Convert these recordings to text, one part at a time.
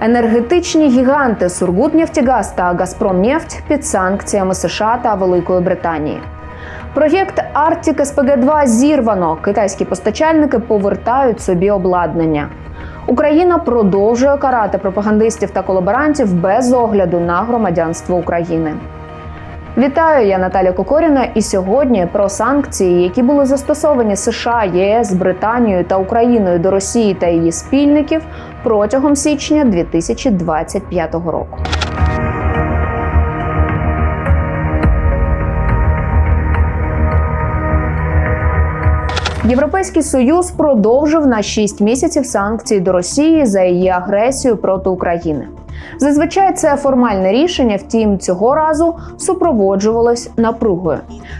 Енергетичні гіганти Сургутнефтегаз та Газпромнефть під санкціями США та Великої Британії. Проєкт Арктик СПГ 2 зірвано. Китайські постачальники повертають собі обладнання. Україна продовжує карати пропагандистів та колаборантів без огляду на громадянство України. Вітаю, я Наталя Кокоріна. І сьогодні про санкції, які були застосовані США, ЄС, Британією та Україною до Росії та її спільників протягом січня 2025 року. Європейський союз продовжив на 6 місяців санкції до Росії за її агресію проти України. Зазвичай це формальне рішення, втім цього разу супроводжувалось напругою.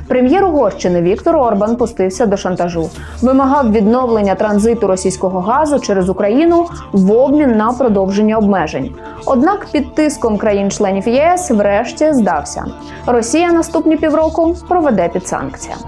Прем'єр Угорщини Віктор Орбан пустився до шантажу, вимагав відновлення транзиту російського газу через Україну в обмін на продовження обмежень. Однак під тиском країн-членів ЄС врешті здався. Росія наступні півроку проведе під санкціями.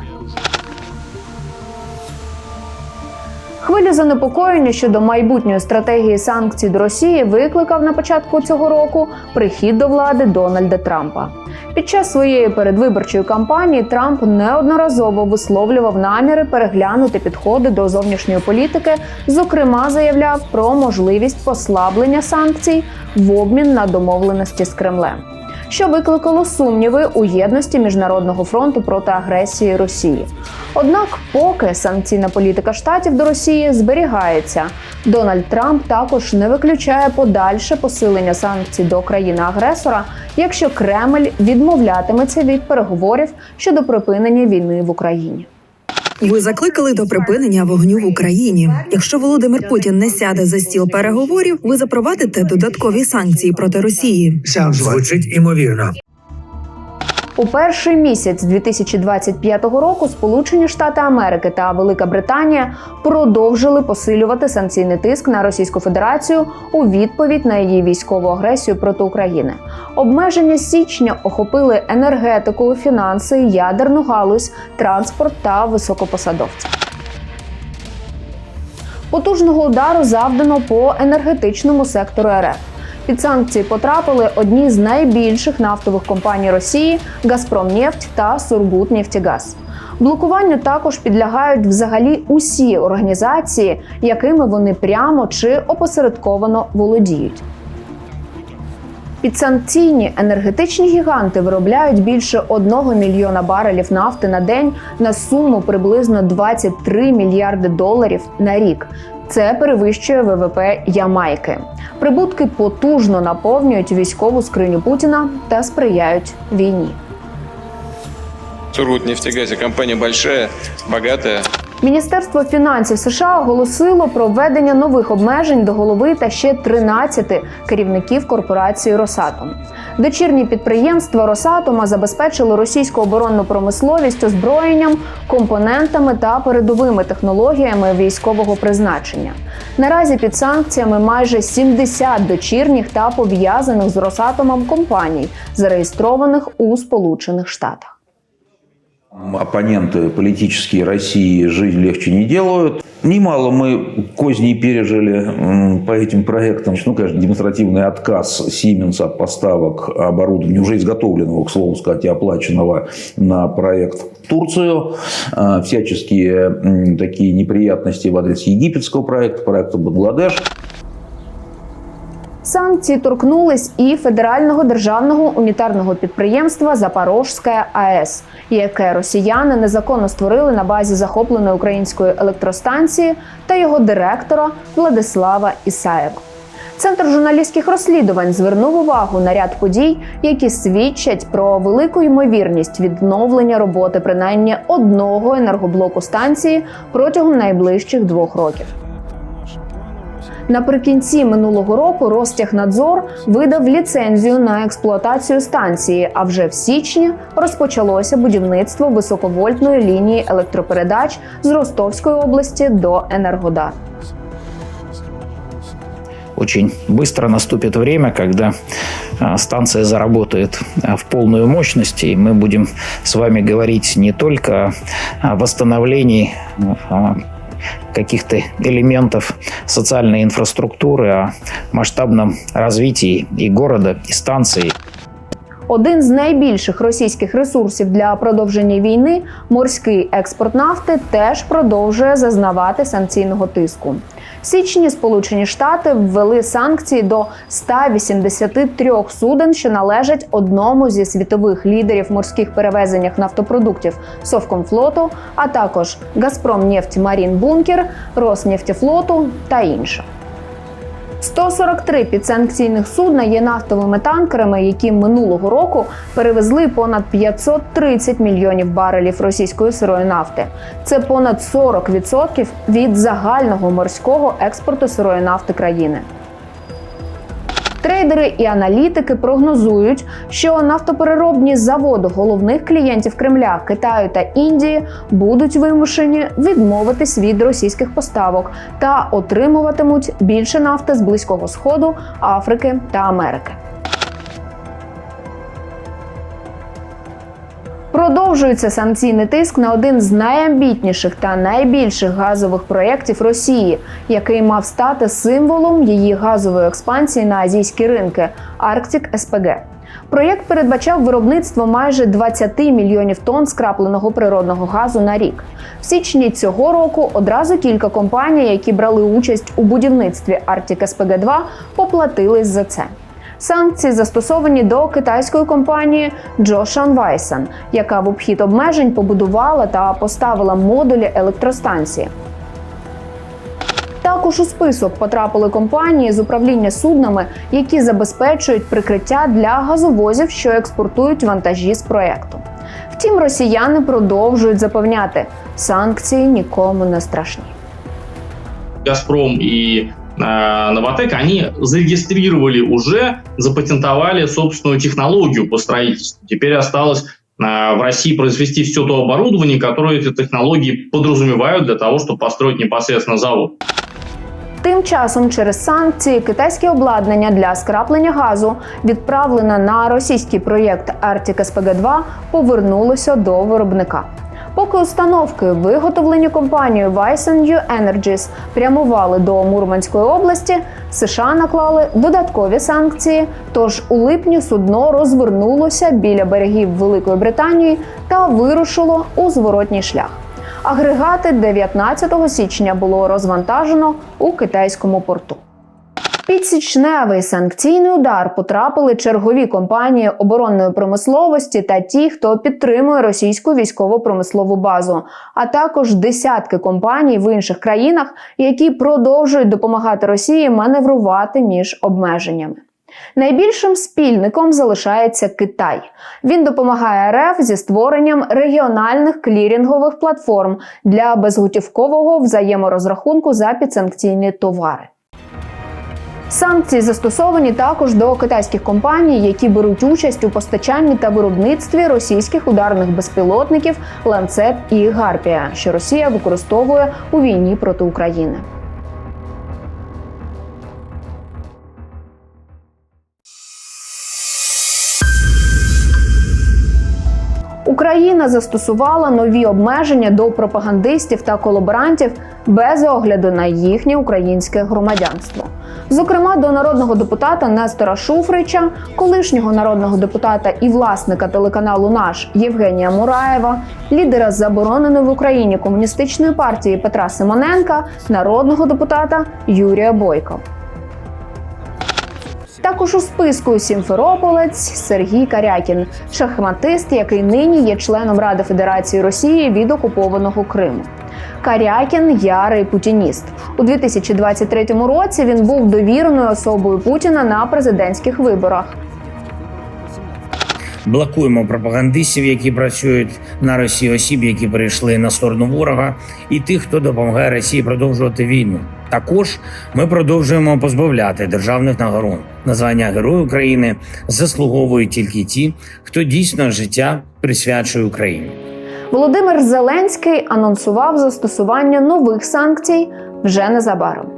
Хвилю занепокоєння щодо майбутньої стратегії санкцій до Росії викликав на початку цього року прихід до влади Дональда Трампа. Під час своєї передвиборчої кампанії Трамп неодноразово висловлював наміри переглянути підходи до зовнішньої політики. Зокрема, заявляв про можливість послаблення санкцій в обмін на домовленості з Кремлем що викликало сумніви у єдності міжнародного фронту проти агресії Росії. Однак, поки санкційна політика штатів до Росії зберігається, Дональд Трамп також не виключає подальше посилення санкцій до країни-агресора, якщо Кремль відмовлятиметься від переговорів щодо припинення війни в Україні. Ви закликали до припинення вогню в Україні. Якщо Володимир Путін не сяде за стіл переговорів, ви запровадите додаткові санкції проти Росії. Звучить імовірно. У перший місяць 2025 року Сполучені Штати Америки та Велика Британія продовжили посилювати санкційний тиск на Російську Федерацію у відповідь на її військову агресію проти України. Обмеження січня охопили енергетику, фінанси, ядерну галузь, транспорт та високопосадовців. Потужного удару завдано по енергетичному сектору РФ. Під санкції потрапили одні з найбільших нафтових компаній Росії Газпромнефть та Сургутнефтегаз. Блокуванню також підлягають взагалі усі організації, якими вони прямо чи опосередковано володіють. Підсанкційні енергетичні гіганти виробляють більше 1 мільйона барелів нафти на день на суму приблизно 23 мільярди доларів на рік. Це перевищує ВВП Ямайки. Прибутки потужно наповнюють військову скриню Путіна та сприяють війні. Сургутнефтегазе компания большая, богатая. Міністерство фінансів США оголосило про введення нових обмежень до голови та ще 13 керівників корпорації Росатом. Дочірні підприємства Росатома забезпечили російську оборонну промисловість озброєнням, компонентами та передовими технологіями військового призначення. Наразі під санкціями майже 70 дочірніх та пов'язаних з Росатомом компаній, зареєстрованих у Сполучених Штатах. Оппоненты политические России жизнь легче не делают. Немало мы козней пережили по этим проектам. Ну, конечно, демонстративный отказ Сименса от поставок оборудования, уже изготовленного, к слову сказать, и оплаченного на проект Турцию. А, Всяческие такие неприятности в адрес египетского проекта, проекта Бангладеш. Санкції торкнулись і федерального державного унітарного підприємства Запорожська АЕС, яке росіяни незаконно створили на базі захопленої української електростанції та його директора Владислава Ісаєва. Центр журналістських розслідувань звернув увагу на ряд подій, які свідчать про велику ймовірність відновлення роботи принаймні одного енергоблоку станції протягом найближчих двох років. Наприкінці минулого року Ростехнадзор видав ліцензію на експлуатацію станції. А вже в січні розпочалося будівництво високовольтної лінії електропередач з Ростовської області до Енергодар. очень быстро наступит время, когда станция заработает в полную мощность, и мы будем с вами говорить не только о восстановлении каких-то элементов социальной инфраструктуры, о масштабном развитии и города, и станции. Один з найбільших російських ресурсів для продовження війни морський експорт нафти теж продовжує зазнавати санкційного тиску. В січні Сполучені Штати ввели санкції до 183 суден, що належать одному зі світових лідерів морських перевезеннях нафтопродуктів Совкомфлоту, а також Газпромнефть Марін Бункер, Роснефтефлоту та інших. 143 підсанкційних судна є нафтовими танкерами, які минулого року перевезли понад 530 мільйонів барелів російської сирої нафти. Це понад 40% від загального морського експорту сирої нафти країни. Трейдери і аналітики прогнозують, що нафтопереробні заводи головних клієнтів Кремля, Китаю та Індії будуть вимушені відмовитись від російських поставок та отримуватимуть більше нафти з Близького Сходу, Африки та Америки. Продовжується санкційний тиск на один з найамбітніших та найбільших газових проєктів Росії, який мав стати символом її газової експансії на азійські ринки Арктик СПГ. Проєкт передбачав виробництво майже 20 мільйонів тонн скрапленого природного газу на рік. В січні цього року одразу кілька компаній, які брали участь у будівництві Арктик СПГ 2 поплатились за це. Санкції застосовані до китайської компанії Joseon Weissen, яка в обхід обмежень побудувала та поставила модулі електростанції. Також у список потрапили компанії з управління суднами, які забезпечують прикриття для газовозів, що експортують вантажі з проекту. Втім, росіяни продовжують запевняти, санкції нікому не страшні. Газпром э, Новотек, они зарегистрировали уже, запатентовали собственную технологию по строительству. Теперь осталось э, в России произвести все то оборудование, которое эти технологии подразумевают для того, чтобы построить непосредственно завод. Тим часом через санкції китайське обладнання для скраплення газу, відправлене на російський проєкт Arctic spg 2 повернулося до виробника. Поки установки, виготовлені компанією Weissen Energies, прямували до Мурманської області, США наклали додаткові санкції. Тож у липні судно розвернулося біля берегів Великої Британії та вирушило у зворотній шлях. Агрегати 19 січня було розвантажено у китайському порту. Під січневий санкційний удар потрапили чергові компанії оборонної промисловості та ті, хто підтримує російську військово-промислову базу, а також десятки компаній в інших країнах, які продовжують допомагати Росії маневрувати між обмеженнями. Найбільшим спільником залишається Китай. Він допомагає РФ зі створенням регіональних клірінгових платформ для безготівкового взаєморозрахунку за підсанкційні товари. Санкції застосовані також до китайських компаній, які беруть участь у постачанні та виробництві російських ударних безпілотників Ланцет і Гарпія, що Росія використовує у війні проти України. Україна застосувала нові обмеження до пропагандистів та колаборантів без огляду на їхнє українське громадянство. Зокрема, до народного депутата Нестора Шуфрича, колишнього народного депутата і власника телеканалу Наш Євгенія Мураєва, лідера забороненої в Україні комуністичної партії Петра Симоненка, народного депутата Юрія Бойко. Також у списку Сімферополець Сергій Карякін, шахматист, який нині є членом Ради Федерації Росії від окупованого Криму. Карякін ярий путініст. У 2023 році він був довіреною особою Путіна на президентських виборах. Блокуємо пропагандистів, які працюють на Росії, осіб, які перейшли на сторону ворога, і тих, хто допомагає Росії продовжувати війну. Також ми продовжуємо позбавляти державних нагород. Названня Герой України заслуговують тільки ті, хто дійсно життя присвячує Україні. Володимир Зеленський анонсував застосування нових санкцій вже незабаром.